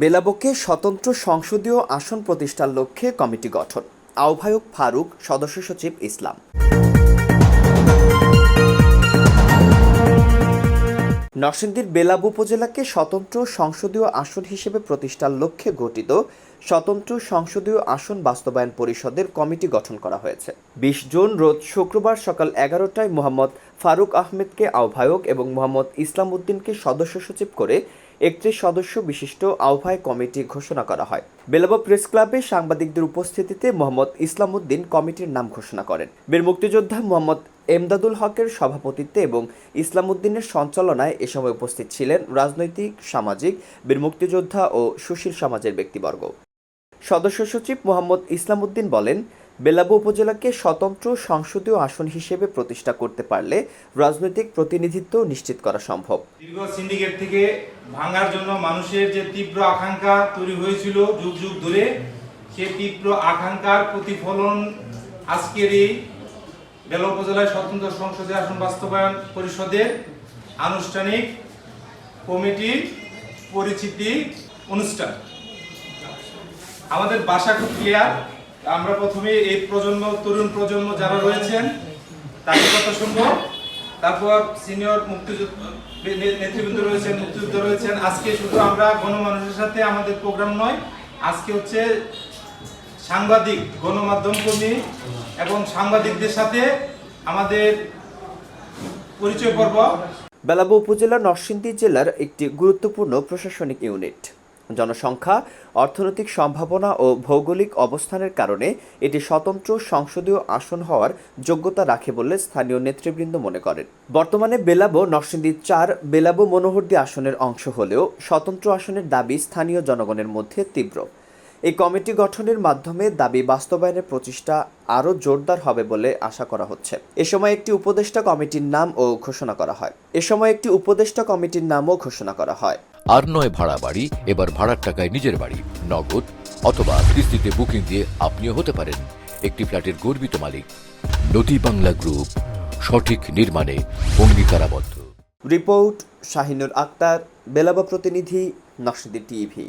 বেলাবকে স্বতন্ত্র সংসদীয় আসন প্রতিষ্ঠার লক্ষ্যে কমিটি গঠন। আহ্বায়ক ফারুক, সদস্য সচিব ইসলাম। নরসিংদীর বেলাব উপজেলাকে স্বতন্ত্র সংসদীয় আসন হিসেবে প্রতিষ্ঠার লক্ষ্যে গঠিত স্বতন্ত্র সংসদীয় আসন বাস্তবায়ন পরিষদের কমিটি গঠন করা হয়েছে। বিশ জুন রোজ শুক্রবার সকাল এগারোটায় মোহাম্মদ ফারুক আহমেদকে আহ্বায়ক এবং মোহাম্মদ ইসলাম উদ্দিনকে সদস্য সচিব করে একত্রিশ সদস্য বিশিষ্ট আহ্বায়ক কমিটি ঘোষণা করা হয়। বেলাবা প্রেস ক্লাবে সাংবাদিকদের উপস্থিতিতে মোহাম্মদ ইসলাম উদ্দিন কমিটির নাম ঘোষণা করেন। বীর মুক্তিযোদ্ধা মোহাম্মদ এমদাদুল হকের সভাপতিত্বে এবং ইসলাম উদ্দিনের সঞ্চালনায় এ সময় উপস্থিত ছিলেন রাজনৈতিক, সামাজিক, বীর মুক্তিযোদ্ধা ও সুশীল সমাজের ব্যক্তিবর্গ। সদস্য সচিব মোহাম্মদ ইসলাম উদ্দিন বলেন বেলাবু উপজেলাকে স্বতন্ত্র সংসদীয় আসন হিসেবে প্রতিষ্ঠা করতে পারলে রাজনৈতিক প্রতিনিধিত্ব নিশ্চিত করা সম্ভব। দীর্ঘ সিন্ডিকেট থেকে ভাঙার জন্য মানুষের যে তীব্র আকাঙ্ক্ষা তৈরি হয়েছিল যুগ যুগ ধরে, সেই তীব্র আকাঙ্ক্ষার প্রতিফলন আজকের এই বেলা উপজেলায় স্বতন্ত্র সংসদীয় আসন বাস্তবায়ন পরিষদের আনুষ্ঠানিক কমিটির পরিচিতি অনুষ্ঠান। আমাদের বাসা খুব ক্লিয়ার আমরা প্রথমে এই প্রজন্ম, তরুণ প্রজন্ম যারা রয়েছেন, তাদের কথা শুনব। তারপর সিনিয়র মুক্তিযুদ্ধ নেতৃবৃন্দ রয়েছেন, মুক্তিযুদ্ধ রয়েছেন। আজকে শুধু আমরা গণমানুষের সাথে আমাদের প্রোগ্রাম নয়, আজকে হচ্ছে সাংবাদিক, গণমাধ্যম কর্মী এবং সাংবাদিকদের সাথে আমাদের পরিচয় পর্ব। বেলাবু উপজেলা নরসিংদী জেলার একটি গুরুত্বপূর্ণ প্রশাসনিক ইউনিট। জনসংখ্যা, অর্থনৈতিক সম্ভাবনা ও ভৌগোলিক অবস্থানের কারণে এটি স্বতন্ত্র সংসদীয় আসন হওয়ার যোগ্যতা রাখে বলে স্থানীয় নেতৃবৃন্দ মনে করেন। বর্তমানে বেলাবো নরসিংদী চার, বেলাবো মনোহরদী আসনের অংশ হলেও স্বতন্ত্র আসনের দাবি স্থানীয় জনগণের মধ্যে তীব্র। এই কমিটি গঠনের মাধ্যমে দাবি বাস্তবায়নের প্রচেষ্টা আরও জোরদার হবে বলে আশা করা হচ্ছে। এ সময় একটি উপদেষ্টা কমিটির নাম ও ঘোষণা করা হয়। এ সময় একটি উপদেষ্টা কমিটির নামও ঘোষণা করা হয়। আর নয় ভাড়া বাড়ি এবার ভাড়ার টাকায় নিজের বাড়ি নগদ অথবা কিস্তিতে বুকিং দিয়ে আপনিও হতে পারেন একটি ফ্ল্যাটের গর্বিত মালিক। নদী বাংলা গ্রুপ সঠিক নির্মাণে অঙ্গীকারাবদ্ধ। রিপোর্ট শাহিনুর আক্তার বেলাবা প্রতিনিধি নকশিদি টিভি।